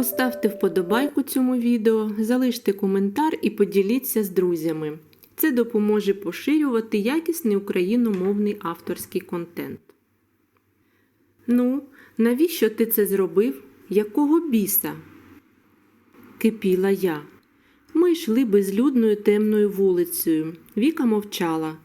Поставте вподобайку цьому відео, залиште коментар і поділіться з друзями. Це допоможе поширювати якісний україномовний авторський контент. Ну, навіщо ти це зробив? Якого біса? Кипіла я. Ми йшли безлюдною темною вулицею. Віка мовчала,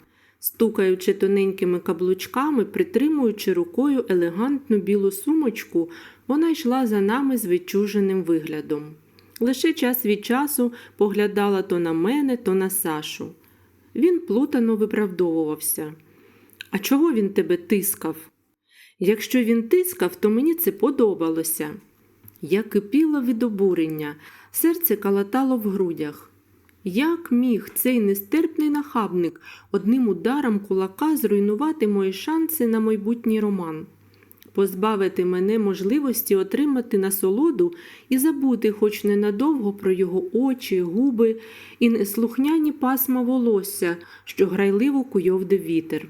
стукаючи тоненькими каблучками, притримуючи рукою елегантну білу сумочку, вона йшла за нами з відчуженим виглядом. Лише час від часу поглядала то на мене, то на Сашу. Він плутано виправдовувався. А чого він тебе тискав? Якщо він тискав, то мені це подобалося. Я кипіла від обурення, серце калатало в грудях. Як міг цей нестерпний нахабник одним ударом кулака зруйнувати мої шанси на майбутній роман, позбавити мене можливості отримати насолоду і забути хоч ненадовго про його очі, губи і неслухняні пасма волосся, що грайливо куйовдив вітер.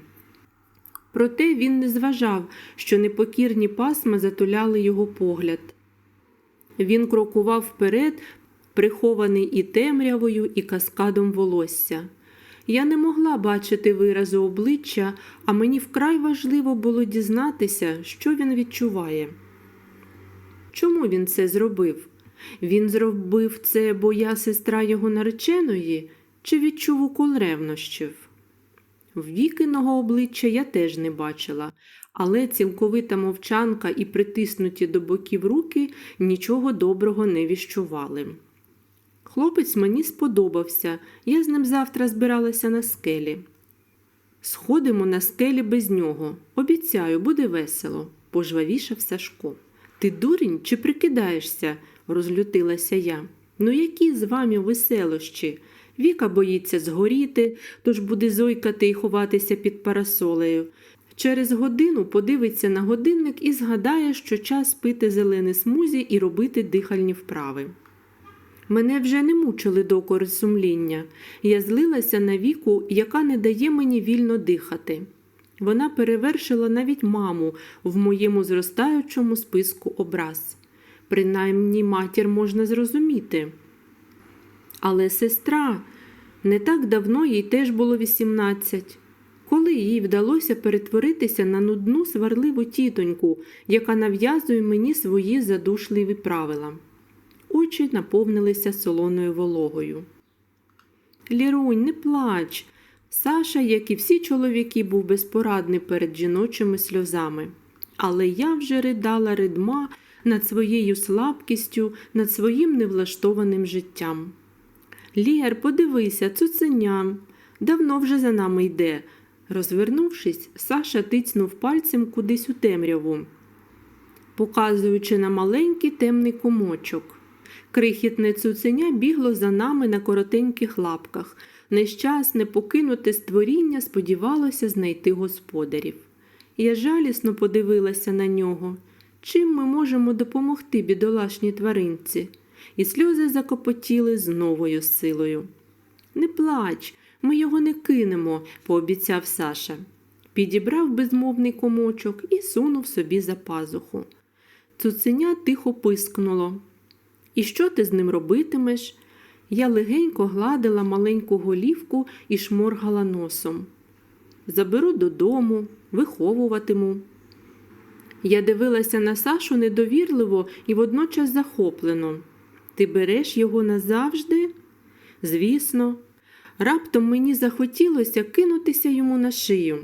Проте він не зважав, що непокірні пасма затуляли його погляд. Він крокував вперед, прихований і темрявою, і каскадом волосся. Я не могла бачити виразу обличчя, а мені вкрай важливо було дізнатися, що він відчуває. Чому він це зробив? Він зробив це, бо я сестра його нареченої, чи відчув укол ревнощів? Вікиного обличчя я теж не бачила, але цілковита мовчанка і притиснуті до боків руки нічого доброго не віщували. Хлопець мені сподобався, я з ним завтра збиралася на скелі. Сходимо на скелі без нього. Обіцяю, буде весело, пожвавішав Сашко. Ти дурень чи прикидаєшся? розлютилася я. Ну, які з вами веселощі? Віка боїться згоріти, тож буде зойкати і ховатися під парасолею. Через годину подивиться на годинник і згадає, що час пити зелене смузі і робити дихальні вправи. Мене вже не мучили докори сумління. Я злилася на віку, яка не дає мені вільно дихати. Вона перевершила навіть маму в моєму зростаючому списку образ. Принаймні матір можна зрозуміти. Але сестра, не так давно їй теж було 18. Коли їй вдалося перетворитися на нудну сварливу тітоньку, яка нав'язує мені свої задушливі правила. Очі наповнилися солоною вологою. Лірунь, не плач. Саша, як і всі чоловіки, був безпорадний перед жіночими сльозами. Але я вже ридала ридма над своєю слабкістю, над своїм невлаштованим життям. Лєр, подивися, цуценя, давно вже за нами йде. Розвернувшись, Саша тицнув пальцем кудись у темряву, показуючи на маленький темний комочок. Крихітне цуценя бігло за нами на коротеньких лапках. Нещасне, покинуте створіння сподівалося знайти господарів. Я жалісно подивилася на нього. Чим ми можемо допомогти бідолашній тваринці? І сльози закопотіли з новою силою. Не плач, ми його не кинемо, пообіцяв Саша. Підібрав безмовний комочок і сунув собі за пазуху. Цуценя тихо пискнуло. І що ти з ним робитимеш? Я легенько гладила маленьку голівку і шморгала носом. Заберу додому, виховуватиму. Я дивилася на Сашу недовірливо і водночас захоплено. Ти береш його назавжди? Звісно, раптом мені захотілося кинутися йому на шию.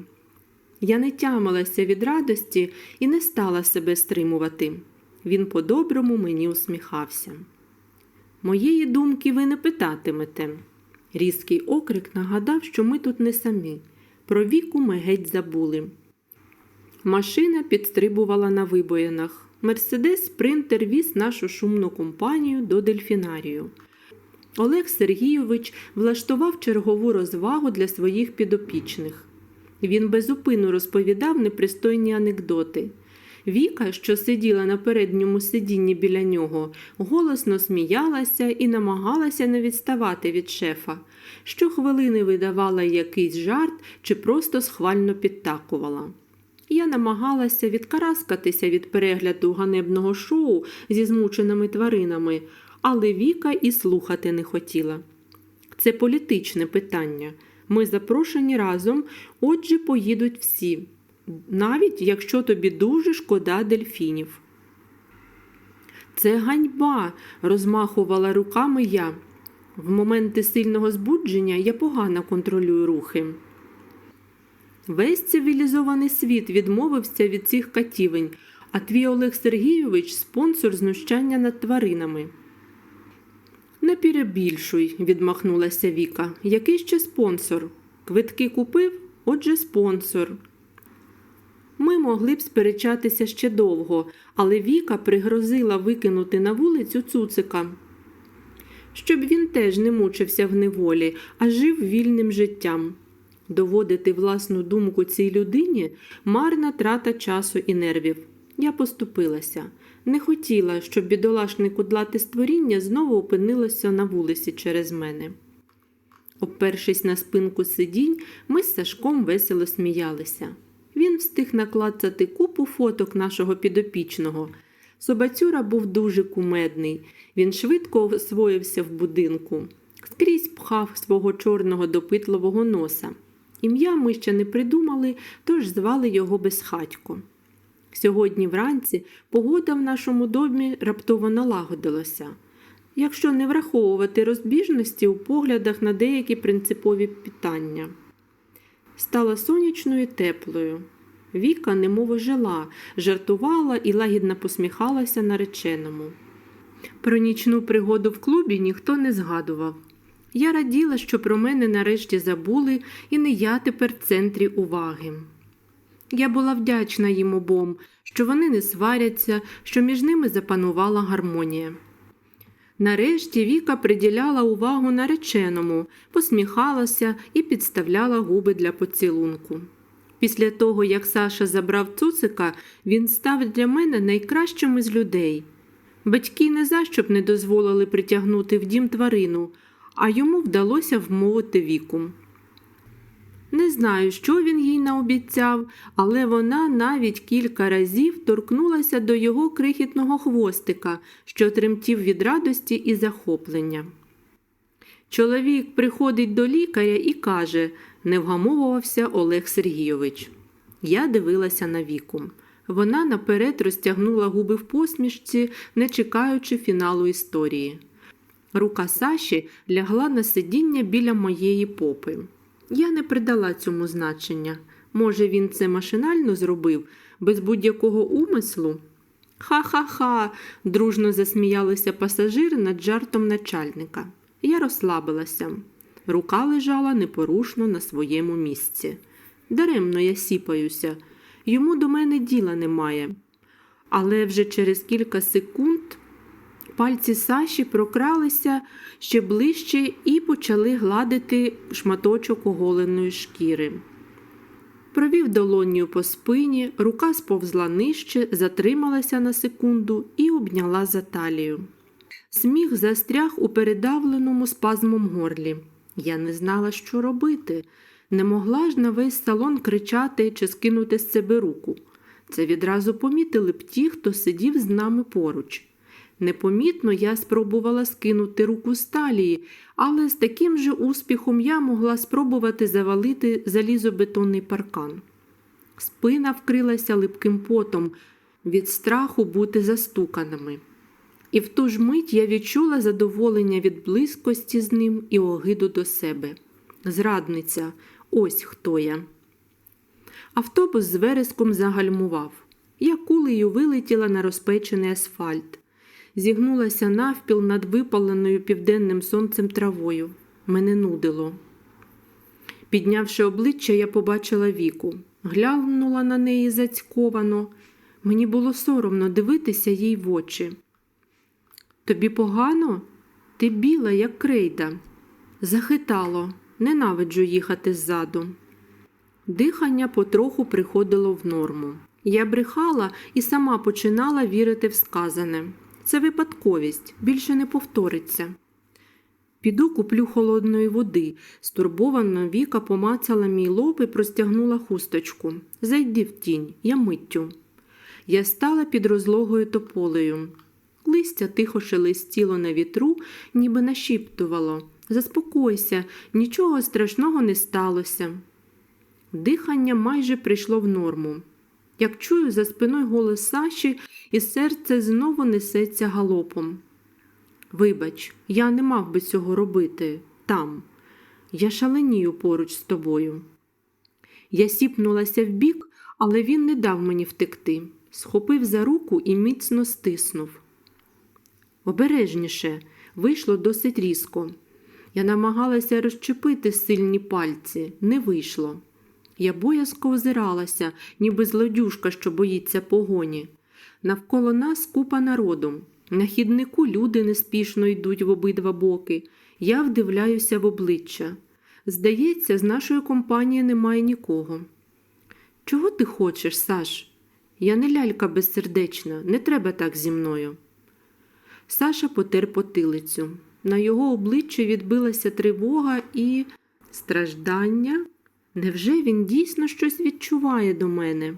Я не тямилася від радості і не стала себе стримувати. Він по-доброму мені усміхався. Моєї думки ви не питатимете. Різкий окрик нагадав, що ми тут не самі. Про віку ми геть забули. Машина підстрибувала на вибоїнах. Мерседес Спринтер віз нашу шумну компанію до дельфінарію. Олег Сергійович влаштував чергову розвагу для своїх підопічних. Він безупину розповідав непристойні анекдоти. Віка, що сиділа на передньому сидінні біля нього, голосно сміялася і намагалася не відставати від шефа. Щохвилини видавала якийсь жарт чи просто схвально підтакувала. Я намагалася відкараскатися від перегляду ганебного шоу зі змученими тваринами, але Віка і слухати не хотіла. Це політичне питання. Ми запрошені разом, отже, поїдуть всі, навіть якщо тобі дуже шкода дельфінів. Це ганьба, розмахувала руками я. В моменти сильного збудження я погано контролюю рухи. Весь цивілізований світ відмовився від цих катівень, а твій Олег Сергійович спонсор знущання над тваринами. Не перебільшуй, відмахнулася Віка. Який ще спонсор? Квитки купив, отже, спонсор. Ми могли б сперечатися ще довго, але Віка пригрозила викинути на вулицю цуцика, щоб він теж не мучився в неволі, а жив вільним життям. Доводити власну думку цій людині марна трата часу і нервів. Я поступилася. Не хотіла, щоб бідолашне кудлате створіння знову опинилося на вулиці через мене. Обпершись на спинку сидінь, ми з Сашком весело сміялися. Він встиг наклацати купу фоток нашого підопічного. Собацюра був дуже кумедний. Він швидко освоївся в будинку, скрізь пхав свого чорного допитливого носа. Ім'я ми ще не придумали, тож звали його Безхатько. Сьогодні вранці погода в нашому домі раптово налагодилася, якщо не враховувати розбіжності у поглядах на деякі принципові питання. Стала сонячною і теплою. Віка немов жила, жартувала і лагідно посміхалася нареченому. Про нічну пригоду в клубі ніхто не згадував. Я раділа, що про мене нарешті забули, і не я тепер в центрі уваги. Я була вдячна їм обом, що вони не сваряться, що між ними запанувала гармонія. Нарешті Віка приділяла увагу нареченому, посміхалася і підставляла губи для поцілунку. Після того, як Саша забрав цуцика, він став для мене найкращим із людей. Батьки не за що б не дозволили притягнути в дім тварину, а йому вдалося вмовити віку. Знаю, що він їй наобіцяв, але вона навіть кілька разів торкнулася до його крихітного хвостика, що тремтів від радості і захоплення. Чоловік приходить до лікаря і каже, не вгамовувався Олег Сергійович. Я дивилася на віку. Вона наперед розтягнула губи в посмішці, не чекаючи фіналу історії. Рука Саші лягла на сидіння біля моєї попи. Я не придала цьому значення. Може, він це машинально зробив, без будь-якого умислу? Ха-ха-ха, дружно засміялися пасажири над жартом начальника. Я розслабилася. Рука лежала непорушно на своєму місці. Даремно я сіпаюся, йому до мене діла немає. Але вже через кілька секунд пальці Саші прокралися ще ближче і почали гладити шматочок оголеної шкіри. Провів долонню по спині, рука сповзла нижче, затрималася на секунду і обняла за талію. Сміх застряг у передавленому спазмом горлі. Я не знала, що робити. Не могла ж на весь салон кричати чи скинути з себе руку. Це відразу помітили б ті, хто сидів з нами поруч. Непомітно я спробувала скинути руку з талії, але з таким же успіхом я могла спробувати завалити залізобетонний паркан. Спина вкрилася липким потом від страху бути застуканими. І в ту ж мить я відчула задоволення від близькості з ним і огиду до себе. Зрадниця, ось хто я. Автобус з вереском загальмував. Я кулею вилетіла на розпечений асфальт, зігнулася навпіл над випаленою південним сонцем травою. Мене нудило. Піднявши обличчя, я побачила віку, глянула на неї зацьковано. Мені було соромно дивитися їй в очі. Тобі погано? Ти біла, як крейда. Захитало, ненавиджу їхати ззаду. Дихання потроху приходило в норму. Я брехала і сама починала вірити в сказане. Це випадковість, більше не повториться. Піду куплю холодної води. Стурбована Віка помацала мій лоб і простягнула хусточку. Зайди в тінь, я миттю. Я стала під розлогою тополею. Листя тихо шелестіло на вітру, ніби нашіптувало. Заспокойся, нічого страшного не сталося. Дихання майже прийшло в норму. Як чую за спиною голос Саші, і серце знову несеться галопом. Вибач, я не мав би цього робити там. Я шаленію поруч з тобою. Я сіпнулася вбік, але він не дав мені втекти. Схопив за руку і міцно стиснув. Обережніше, вийшло досить різко. Я намагалася розчепити сильні пальці, не вийшло. Я боязко озиралася, ніби злодюжка, що боїться погоні. Навколо нас купа народу. На хіднику люди неспішно йдуть в обидва боки. Я вдивляюся в обличчя. Здається, з нашої компанії немає нікого. Чого ти хочеш, Саш? Я не лялька безсердечна, не треба так зі мною. Саша потер потилицю. На його обличчі відбилася тривога і страждання. Невже він дійсно щось відчуває до мене?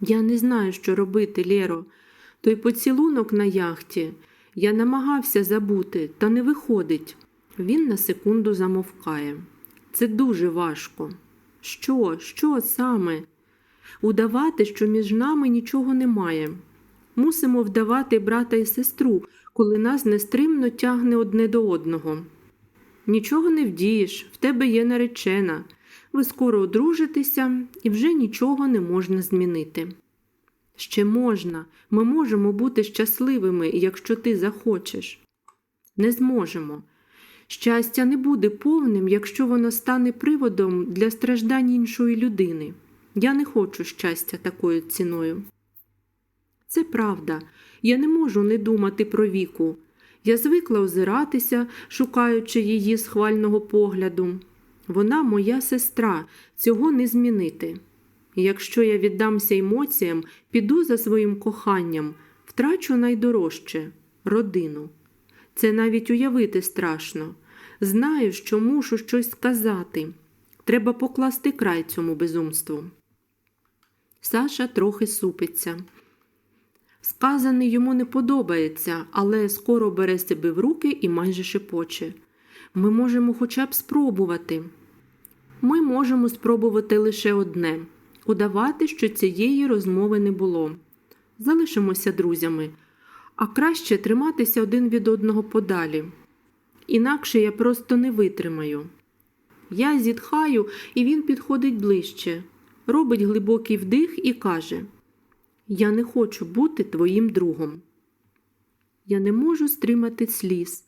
Я не знаю, що робити, Лєро. Той поцілунок на яхті. Я намагався забути, та не виходить. Він на секунду замовкає. Це дуже важко. Що, що саме? Удавати, що між нами нічого немає. Мусимо вдавати брата і сестру, коли нас нестримно тягне одне до одного. Нічого не вдієш, в тебе є наречена. Ви скоро одружитеся і вже нічого не можна змінити. Ще можна, ми можемо бути щасливими, якщо ти захочеш. Не зможемо. Щастя не буде повним, якщо воно стане приводом для страждань іншої людини. Я не хочу щастя такою ціною. Це правда, я не можу не думати про віку. Я звикла озиратися, шукаючи її схвального погляду. Вона моя сестра, цього не змінити. Якщо я віддамся емоціям, піду за своїм коханням, втрачу найдорожче родину. Це навіть уявити страшно. Знаю, що мушу щось сказати. Треба покласти край цьому безумству. Саша трохи супиться. Сказане йому не подобається, але скоро бере себе в руки і майже шепоче. Ми можемо хоча б спробувати. Ми можемо спробувати лише одне удавати, що цієї розмови не було. Залишимося друзями, а краще триматися один від одного подалі. Інакше я просто не витримаю. Я зітхаю, і він підходить ближче, робить глибокий вдих і каже: Я не хочу бути твоїм другом. Я не можу стримати сліз.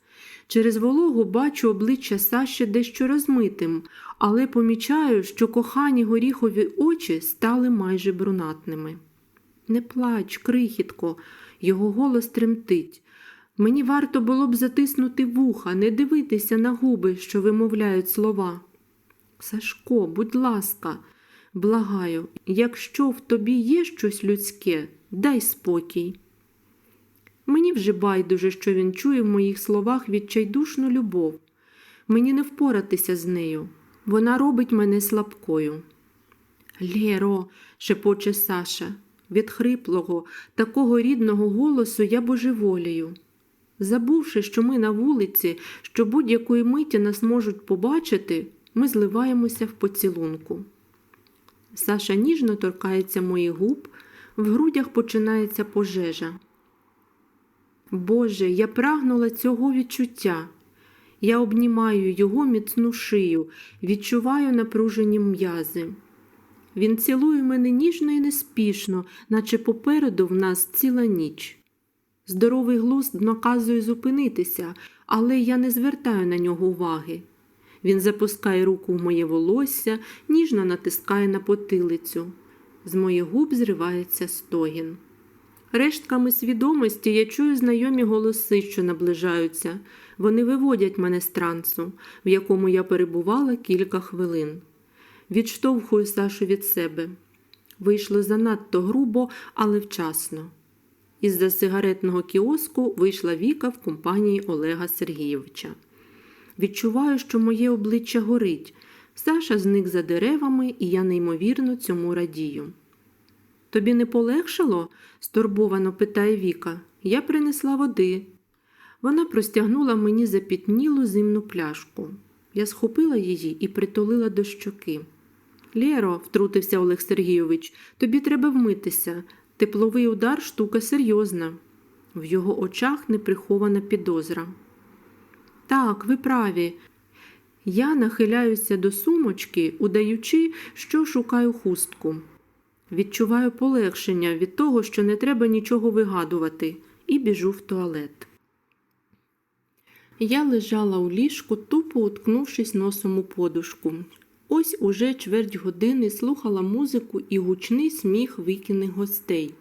Через вологу бачу обличчя Саші дещо розмитим, але помічаю, що кохані горіхові очі стали майже брунатними. Не плач, крихітко, його голос тремтить. Мені варто було б затиснути вуха, не дивитися на губи, що вимовляють слова. Сашко, будь ласка, благаю, якщо в тобі є щось людське, дай спокій. Мені вже байдуже, що він чує в моїх словах відчайдушну любов. Мені не впоратися з нею. Вона робить мене слабкою. Лєро, шепоче Саша, від хриплого, такого рідного голосу я божеволію. Забувши, що ми на вулиці, що будь-якої миті нас можуть побачити, ми зливаємося в поцілунку. Саша ніжно торкається моїх губ, в грудях починається пожежа. Боже, я прагнула цього відчуття. Я обнімаю його міцну шию, відчуваю напружені м'язи. Він цілує мене ніжно і неспішно, наче попереду в нас ціла ніч. Здоровий глузд наказує зупинитися, але я не звертаю на нього уваги. Він запускає руку в моє волосся, ніжно натискає на потилицю. З моїх губ зривається стогін. Рештками свідомості я чую знайомі голоси, що наближаються. Вони виводять мене з трансу, в якому я перебувала кілька хвилин. Відштовхую Сашу від себе. Вийшло занадто грубо, але вчасно. Із-за сигаретного кіоску вийшла Віка в компанії Олега Сергійовича. Відчуваю, що моє обличчя горить. Саша зник за деревами, і я неймовірно цьому радію. Тобі не полегшало? стурбовано питає Віка. Я принесла води. Вона простягнула мені запітнілу зимну пляшку. Я схопила її і притулила до щоки. Лєро, втрутився Олег Сергійович, тобі треба вмитися. Тепловий удар штука серйозна. В його очах неприхована підозра. Так, ви праві. Я нахиляюся до сумочки, удаючи, що шукаю хустку. Відчуваю полегшення від того, що не треба нічого вигадувати, і біжу в туалет. Я лежала у ліжку, тупо уткнувшись носом у подушку. Ось уже чверть години слухала музику і гучний сміх викиних гостей.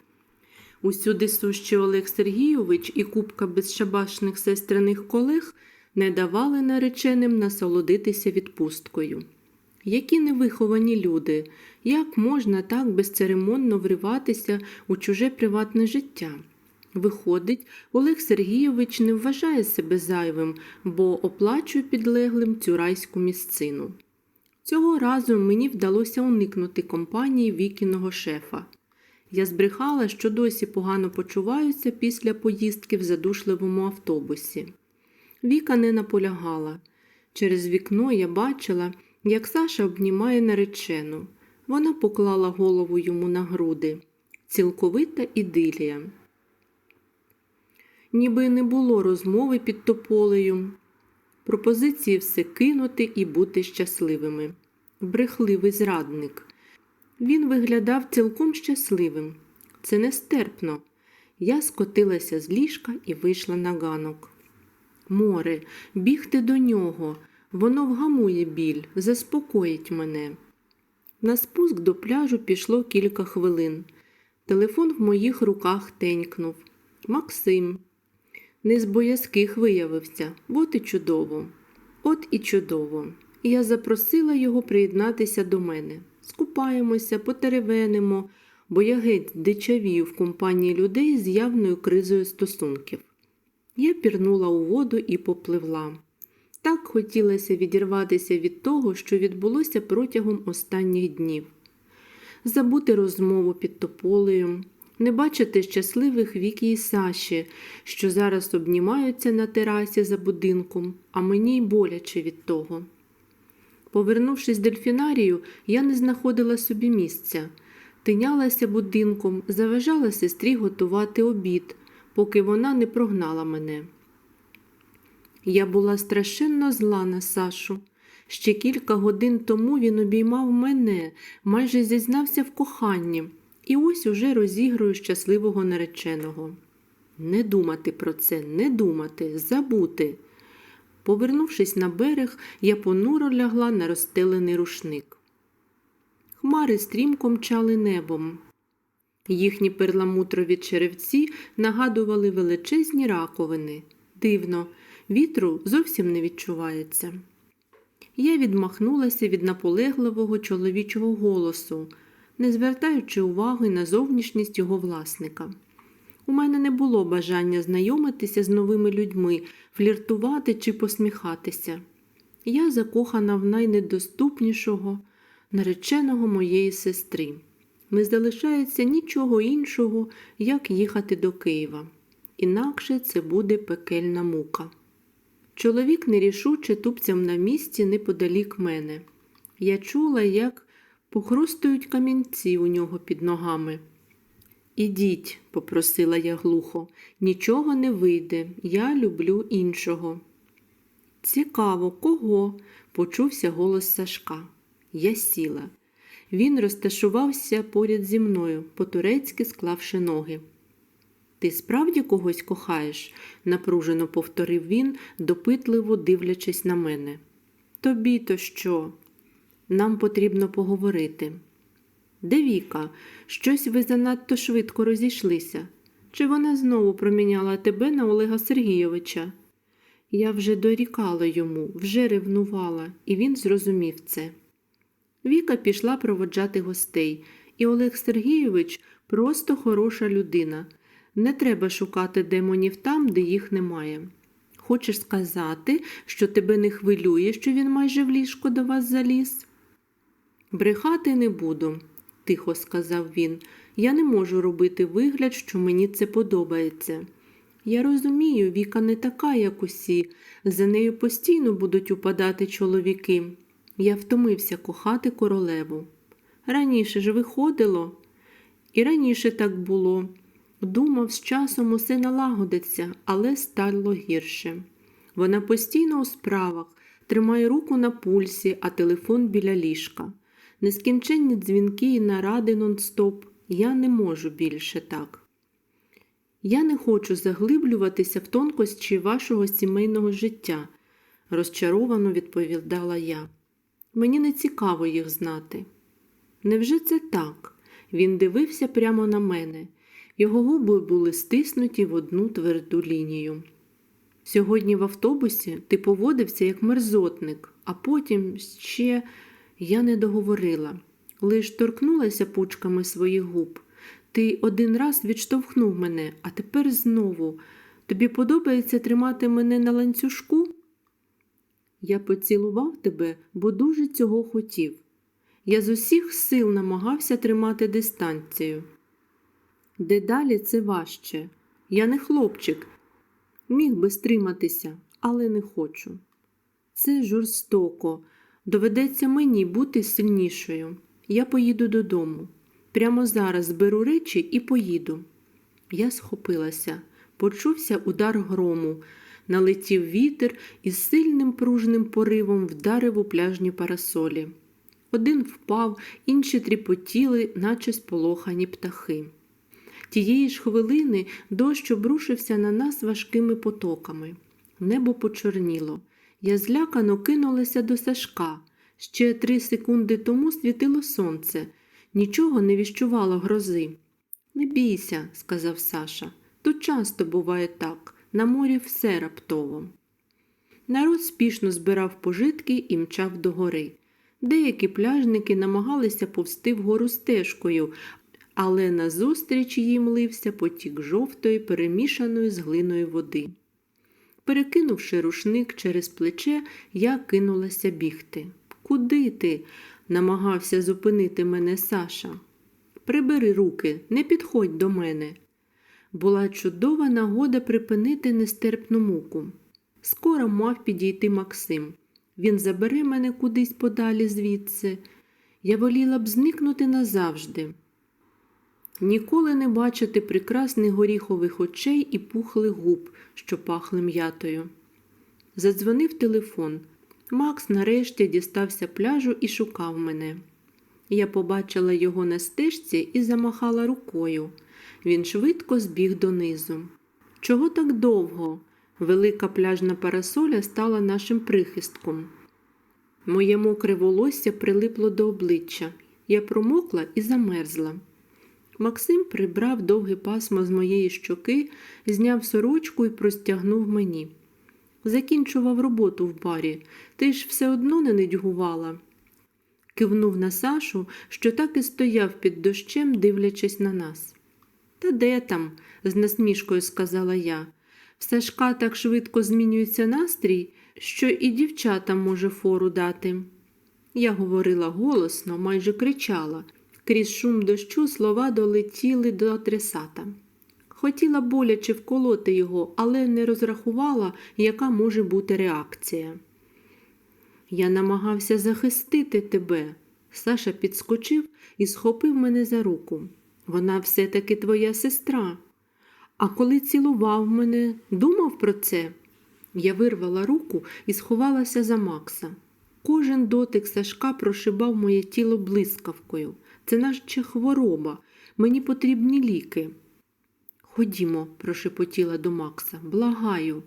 Усюди сущий Олег Сергійович і купка безшабашних сестриних колег не давали нареченим насолодитися відпусткою. Які невиховані люди, як можна так безцеремонно вриватися у чуже приватне життя? Виходить, Олег Сергійович не вважає себе зайвим, бо оплачує підлеглим цю райську місцину. Цього разу мені вдалося уникнути компанії вікіного шефа. Я збрехала, що досі погано почуваюся після поїздки в задушливому автобусі. Віка не наполягала. Через вікно я бачила, як Саша обнімає наречену. Вона поклала голову йому на груди. Цілковита ідилія. Ніби не було розмови під тополею. Пропозиції все кинути і бути щасливими. Брехливий зрадник. Він виглядав цілком щасливим. Це нестерпно. Я скотилася з ліжка і вийшла на ганок. Море, бігти до нього. Воно вгамує біль, заспокоїть мене. На спуск до пляжу пішло кілька хвилин. Телефон в моїх руках тенькнув. Максим. Не з боязких виявився, от і чудово. От і чудово. Я запросила його приєднатися до мене. Скупаємося, потеревенимо, бо я геть дичавію в компанії людей з явною кризою стосунків. Я пірнула у воду і попливла. Так хотілося відірватися від того, що відбулося протягом останніх днів, забути розмову під тополею, не бачити щасливих Вікі і Саші, що зараз обнімаються на терасі за будинком, а мені й боляче від того. Повернувшись з дельфінарію, я не знаходила собі місця, тинялася будинком, заважала сестрі готувати обід, поки вона не прогнала мене. Я була страшенно зла на Сашу. Ще кілька годин тому він обіймав мене, майже зізнався в коханні, і ось уже розігрую щасливого нареченого. Не думати про це, не думати, забути. Повернувшись на берег, я понуро лягла на розстелений рушник. Хмари стрімко мчали небом. Їхні перламутрові черевці нагадували величезні раковини. Дивно, вітру зовсім не відчувається. Я відмахнулася від наполегливого чоловічого голосу, не звертаючи уваги на зовнішність його власника. У мене не було бажання знайомитися з новими людьми, фліртувати чи посміхатися. Я закохана в найнедоступнішого, нареченого моєї сестри. Не залишається нічого іншого, як їхати до Києва. Інакше це буде пекельна мука. Чоловік нерішуче тупцяв на місці неподалік мене. Я чула, як похрустують камінці у нього під ногами. Ідіть, попросила я глухо, нічого не вийде, я люблю іншого. Цікаво, кого? почувся голос Сашка. Я сіла. Він розташувався поряд зі мною, по-турецьки склавши ноги. Ти справді когось кохаєш? напружено повторив він, допитливо дивлячись на мене. Тобі то що? Нам потрібно поговорити. Де Віка? Щось ви занадто швидко розійшлися. Чи вона знову проміняла тебе на Олега Сергійовича? Я вже дорікала йому, вже ревнувала, і він зрозумів це. Віка пішла проводжати гостей, і Олег Сергійович просто хороша людина. Не треба шукати демонів там, де їх немає. Хочеш сказати, що тебе не хвилює, що він майже в ліжко до вас заліз? Брехати не буду, тихо сказав він. Я не можу робити вигляд, що мені це подобається. Я розумію, Віка не така, як усі, за нею постійно будуть упадати чоловіки. Я втомився кохати королеву. Раніше ж виходило, і раніше так було. Думав, з часом усе налагодиться, але стало гірше. Вона постійно у справах, тримає руку на пульсі, а телефон біля ліжка. Нескінченні дзвінки і наради нон-стоп. Я не можу більше так. Я не хочу заглиблюватися в тонкощі вашого сімейного життя, розчаровано відповідала я. Мені не цікаво їх знати. Невже це так? Він дивився прямо на мене. Його губи були стиснуті в одну тверду лінію. Сьогодні в автобусі ти поводився як мерзотник, а потім ще я не договорила, лиш торкнулася пучками своїх губ. Ти один раз відштовхнув мене, а тепер знову. Тобі подобається тримати мене на ланцюжку? Я поцілував тебе, бо дуже цього хотів. Я з усіх сил намагався тримати дистанцію. Дедалі це важче. Я не хлопчик, міг би стриматися, але не хочу. Це жорстоко. Доведеться мені бути сильнішою. Я поїду додому. Прямо зараз зберу речі і поїду. Я схопилася, почувся удар грому, налетів вітер і сильним пружним поривом вдарив у пляжні парасолі. Один впав, інші тріпотіли, наче сполохані птахи. Тієї ж хвилини дощ обрушився на нас важкими потоками. Небо почорніло. Я злякано кинулася до Сашка. Ще три секунди тому світило сонце. Нічого не віщувало грози. Не бійся, сказав Саша. Тут часто буває так. На морі все раптово. Народ спішно збирав пожитки і мчав до гори. Деякі пляжники намагалися повсти вгору стежкою, але назустріч їм лився потік жовтої, перемішаної з глиною води. Перекинувши рушник через плече, я кинулася бігти. Куди ти? намагався зупинити мене Саша. Прибери руки, не підходь до мене. Була чудова нагода припинити нестерпну муку. Скоро мав підійти Максим. Він забере мене кудись подалі звідси. Я воліла б зникнути назавжди. Ніколи не бачити прекрасних горіхових очей і пухлих губ, що пахли м'ятою. Задзвонив телефон. Макс нарешті дістався пляжу і шукав мене. Я побачила його на стежці і замахала рукою. Він швидко збіг донизу. Чого так довго? Велика пляжна парасоля стала нашим прихистком. Моє мокре волосся прилипло до обличчя. Я промокла і замерзла. Максим прибрав довге пасмо з моєї щоки, зняв сорочку і простягнув мені. Закінчував роботу в барі, ти ж все одно не нудьгувала. Кивнув на Сашу, що так і стояв під дощем, дивлячись на нас. Та де там? з насмішкою сказала я. В Сашка так швидко змінюється настрій, що і дівчатам може фору дати. Я говорила голосно, майже кричала. Крізь шум дощу слова долетіли до адресата. Хотіла боляче вколоти його, але не розрахувала, яка може бути реакція. Я намагався захистити тебе. Саша підскочив і схопив мене за руку. Вона все-таки твоя сестра. А коли цілував мене, думав про це. Я вирвала руку і сховалася за Макса. Кожен дотик Сашка прошибав моє тіло блискавкою. Це наче хвороба. Мені потрібні ліки. Ходімо, прошепотіла до Макса. Благаю.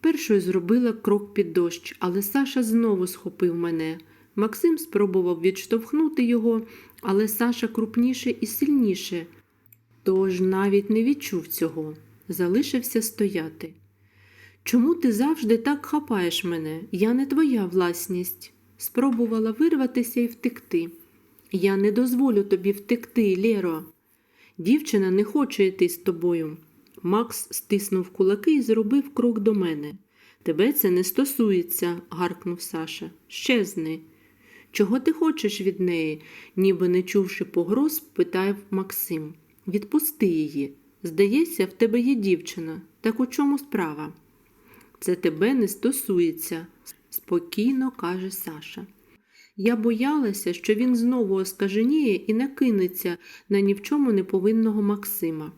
Першою зробила крок під дощ, але Саша знову схопив мене. Максим спробував відштовхнути його, але Саша крупніше і сильніше, тож навіть не відчув цього, залишився стояти. Чому ти завжди так хапаєш мене? Я не твоя власність. Спробувала вирватися і втекти. Я не дозволю тобі втекти, Лєро. Дівчина не хоче йти з тобою. Макс стиснув кулаки і зробив крок до мене. Тебе це не стосується, гаркнув Саша. Щезни. Чого ти хочеш від неї? ніби не чувши погроз, питав Максим. Відпусти її. Здається, в тебе є дівчина. Так у чому справа? Це тебе не стосується, спокійно каже Саша. Я боялася, що він знову оскаженіє і накинеться на ні в чому не повинного Максима.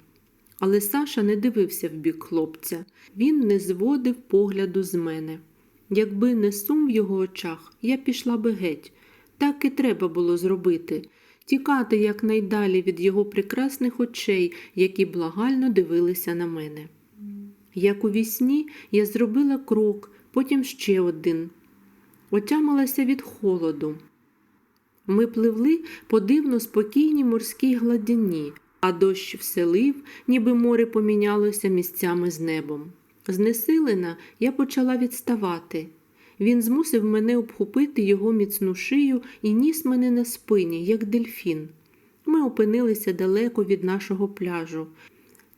Але Саша не дивився в бік хлопця, він не зводив погляду з мене. Якби не сум в його очах, я пішла би геть. Так і треба було зробити тікати якнайдалі від його прекрасних очей, які благально дивилися на мене. Як у вісні, я зробила крок, потім ще один. Отямилася від холоду. Ми пливли по дивно спокійній морській гладині, а дощ вселив, ніби море помінялося місцями з небом. Знесилена, я почала відставати. Він змусив мене обхопити його міцну шию і ніс мене на спині, як дельфін. Ми опинилися далеко від нашого пляжу,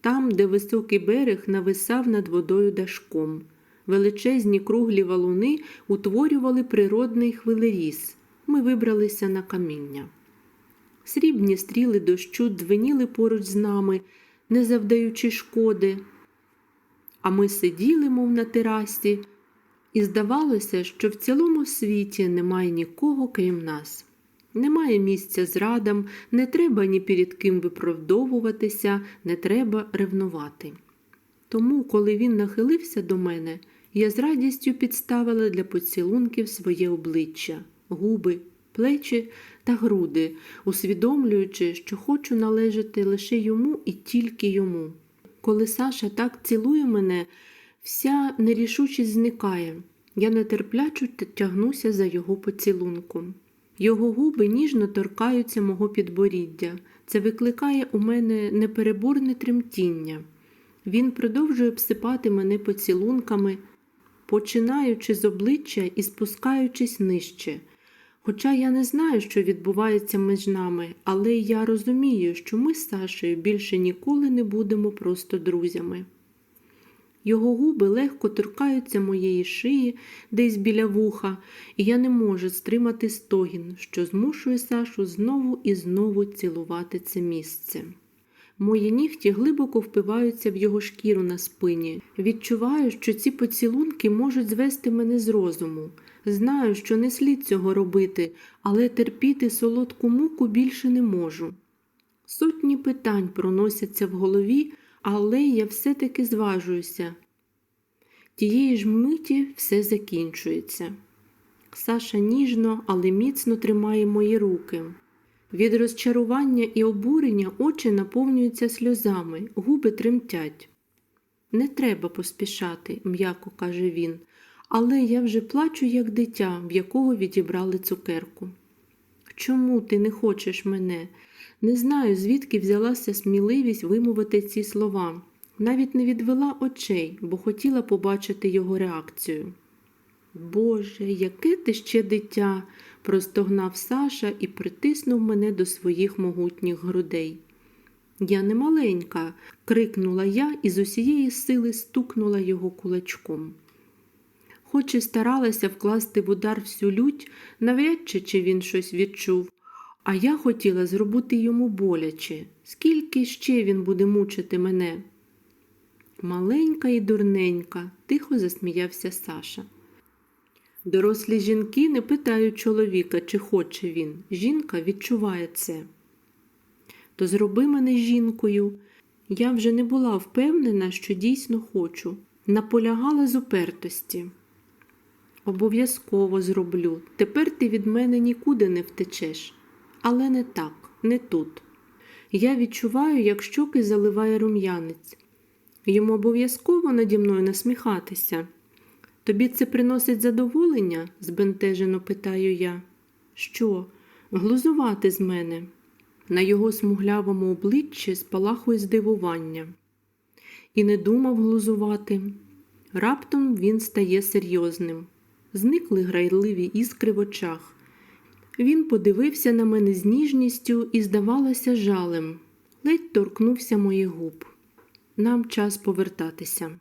там, де високий берег нависав над водою дашком. Величезні круглі валуни утворювали природний хвилеріз. Ми вибралися на каміння. Срібні стріли дощу дзвеніли поруч з нами, не завдаючи шкоди. А ми сиділи, мов на терасі, і здавалося, що в цілому світі немає нікого, крім нас. Немає місця зрадам, не треба ні перед ким виправдовуватися, не треба ревнувати. Тому, коли він нахилився до мене, я з радістю підставила для поцілунків своє обличчя, губи, плечі та груди, усвідомлюючи, що хочу належати лише йому і тільки йому. Коли Саша так цілує мене, вся нерішучість зникає. Я нетерплячо тягнуся за його поцілунком. Його губи ніжно торкаються мого підборіддя. Це викликає у мене непереборне тремтіння. Він продовжує обсипати мене поцілунками, починаючи з обличчя і спускаючись нижче. Хоча я не знаю, що відбувається між нами, але я розумію, що ми з Сашею більше ніколи не будемо просто друзями. Його губи легко торкаються моєї шиї десь біля вуха, і я не можу стримати стогін, що змушує Сашу знову і знову цілувати це місце. Мої нігті глибоко впиваються в його шкіру на спині. Відчуваю, що ці поцілунки можуть звести мене з розуму. Знаю, що не слід цього робити, але терпіти солодку муку більше не можу. Сотні питань проносяться в голові, але я все-таки зважуюся. Тієї ж миті все закінчується. Саша ніжно, але міцно тримає мої руки. Від розчарування і обурення очі наповнюються сльозами, губи тремтять. Не треба поспішати, м'яко каже він, але я вже плачу, як дитя, в якого відібрали цукерку. Чому ти не хочеш мене? Не знаю, звідки взялася сміливість вимовити ці слова. Навіть не відвела очей, бо хотіла побачити його реакцію. Боже, яке ти ще дитя, простогнав Саша і притиснув мене до своїх могутніх грудей. Я не маленька, крикнула я і з усієї сили стукнула його кулачком. Хоч і старалася вкласти в удар всю лють, навряд чи він щось відчув, а я хотіла зробити йому боляче, скільки ще він буде мучити мене. Маленька і дурненька, тихо засміявся Саша. Дорослі жінки не питають чоловіка, чи хоче він. Жінка відчуває це. То зроби мене жінкою. Я вже не була впевнена, що дійсно хочу. Наполягала з упертості. Обов'язково зроблю. Тепер ти від мене нікуди не втечеш. Але не так, не тут. Я відчуваю, як щоки заливає рум'янець. Йому обов'язково наді мною насміхатися. Тобі це приносить задоволення? збентежено питаю я. Що? Глузувати з мене? На його смуглявому обличчі спалахує здивування. І не думав глузувати. Раптом він стає серйозним. Зникли грайливі іскри в очах. Він подивився на мене з ніжністю і, здавалося, жалем. ледь торкнувся моїх губ. Нам час повертатися.